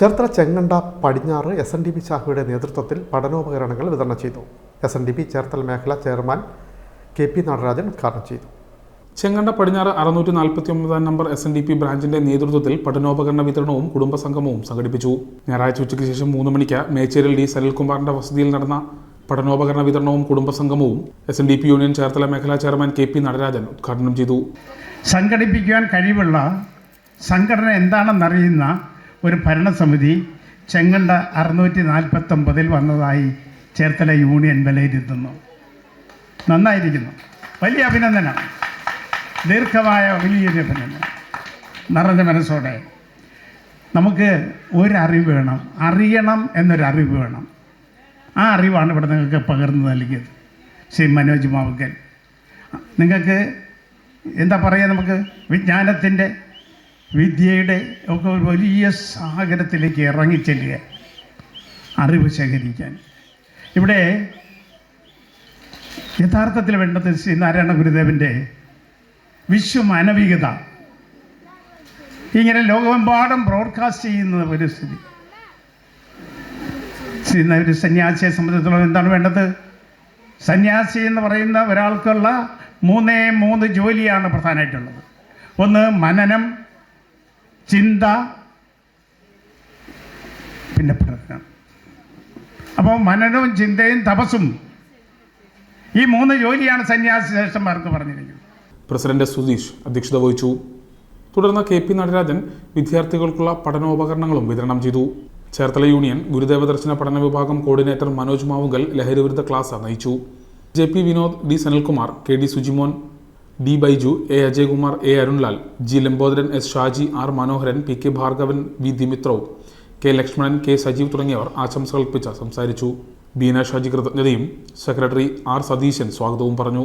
ചേർത്തല ചെങ്ങണ്ട പടിഞ്ഞാറ് S N D P ശാഖയുടെ നേതൃത്വത്തിൽ പഠനോപകരണങ്ങൾ വിതരണം ചെയ്തു. S N D P Cherthala മേഖല ചെയർമാൻ കെ പി നടരാജൻ ഉദ്ഘാടനം ചെയ്തു. ചെങ്ങണ്ട പടിഞ്ഞാറ് അറുന്നൂറ്റി നാൽപ്പത്തി ഒമ്പതാം number S N D P ബ്രാഞ്ചിന്റെ നേതൃത്വത്തിൽ പഠനോപകരണ വിതരണവും കുടുംബസംഗമവും സംഘടിപ്പിച്ചു. ഞായറാഴ്ച ഉച്ചയ്ക്ക് ശേഷം മൂന്ന് മണിക്ക് മേച്ചേരിൽ ഡി സനിൽകുമാറിന്റെ വസതിയിൽ നടന്ന പഠനോപകരണ വിതരണവും കുടുംബസംഗമവും S N D P union Cherthala മേഖലാ ചെയർമാൻ കെ പി നടരാജൻ ഉദ്ഘാടനം ചെയ്തു. സംഘടിപ്പിക്കാൻ കഴിവുള്ള സംഘടന എന്താണെന്നറിയുന്ന ഒരു ഭരണസമിതി ചെങ്ങണ്ട അറുന്നൂറ്റി നാൽപ്പത്തൊമ്പതിൽ വന്നതായി ചേർത്തല യൂണിയൻ വിലയിരുത്തുന്നു. നന്നായിരിക്കുന്നു. വലിയ അഭിനന്ദനം. ദീർഘമായ വലിയൊരു അഭിനന്ദനം. നിറഞ്ഞ മനസ്സോടെ. നമുക്ക് ഒരറിവ് വേണം. അറിയണം എന്നൊരു അറിവ് വേണം. ആ അറിവാണ് ഇവിടെ നിങ്ങൾക്ക് പകർന്നു നൽകിയത്. ശ്രീ മനോജ് മാവുക്കൽ നിങ്ങൾക്ക് എന്താ പറയുക നമുക്ക്? വിജ്ഞാനത്തിന്റെ വിദ്യയുടെ ഒക്കെ ഒരു വലിയ സാഗരത്തിലേക്ക് ഇറങ്ങിച്ചെല്ലുക. അറിവ് ശേഖരിക്കാൻ. ഇവിടെ യഥാർത്ഥത്തിൽ വേണ്ടത് ശ്രീ നാരായണ ഗുരുദേവന്റെ വിശ്വമാനവികത ഇങ്ങനെ ലോകമെമ്പാടും ബ്രോഡ്കാസ്റ്റ് ചെയ്യുന്ന ഒരു സ്ഥിതി. ശ്രീ ഒരു സന്യാസിയെ സംബന്ധിച്ചിടത്തോളം എന്താണ് വേണ്ടത്? സന്യാസി എന്ന് പറയുന്ന ഒരാൾക്കുള്ള മൂന്നേ മൂന്ന് ജോലിയാണ് പ്രധാനമായിട്ടുള്ളത്. ഒന്ന് മനനം ചിന്ത പിന്നെ പ്രകടനം. അപ്പോൾ മനനവും ചിന്തയും തപസ്സും ഈ മൂന്ന് ജോലിയാണ് സന്യാസി ശ്രേഷ്ഠന്മാർക്ക് പറഞ്ഞിരിക്കുന്നത്. പ്രസിഡന്റ് സുധീഷ് അധ്യക്ഷത വഹിച്ചു. തുടർന്ന് കെ പി നടരാജൻ വിദ്യാർത്ഥികൾക്കുള്ള പഠനോപകരണങ്ങളും വിതരണം ചെയ്തു. ചേർത്തല യൂണിയൻ ഗുരുദേവ ദർശന പഠന വിഭാഗം കോർഡിനേറ്റർ മനോജ് മാവുങ്കൽ ലഹരിവിരുദ്ധ ക്ലാസ് നയിച്ചു J P Vinod D Sanalkumar K D Sujimon D Baiju A Ajaykumar A Arunlal G Lambodaran S Shaji R Manoharan P K Bhargavan V ദിമിത്രവും K Lakshmanan K Sajeev തുടങ്ങിയവർ ആശംസകൾ അർപ്പിച്ച് സംസാരിച്ചു. ബീന ഷാജി കൃതജ്ഞതയും സെക്രട്ടറി ആർ സതീശൻ സ്വാഗതവും പറഞ്ഞു.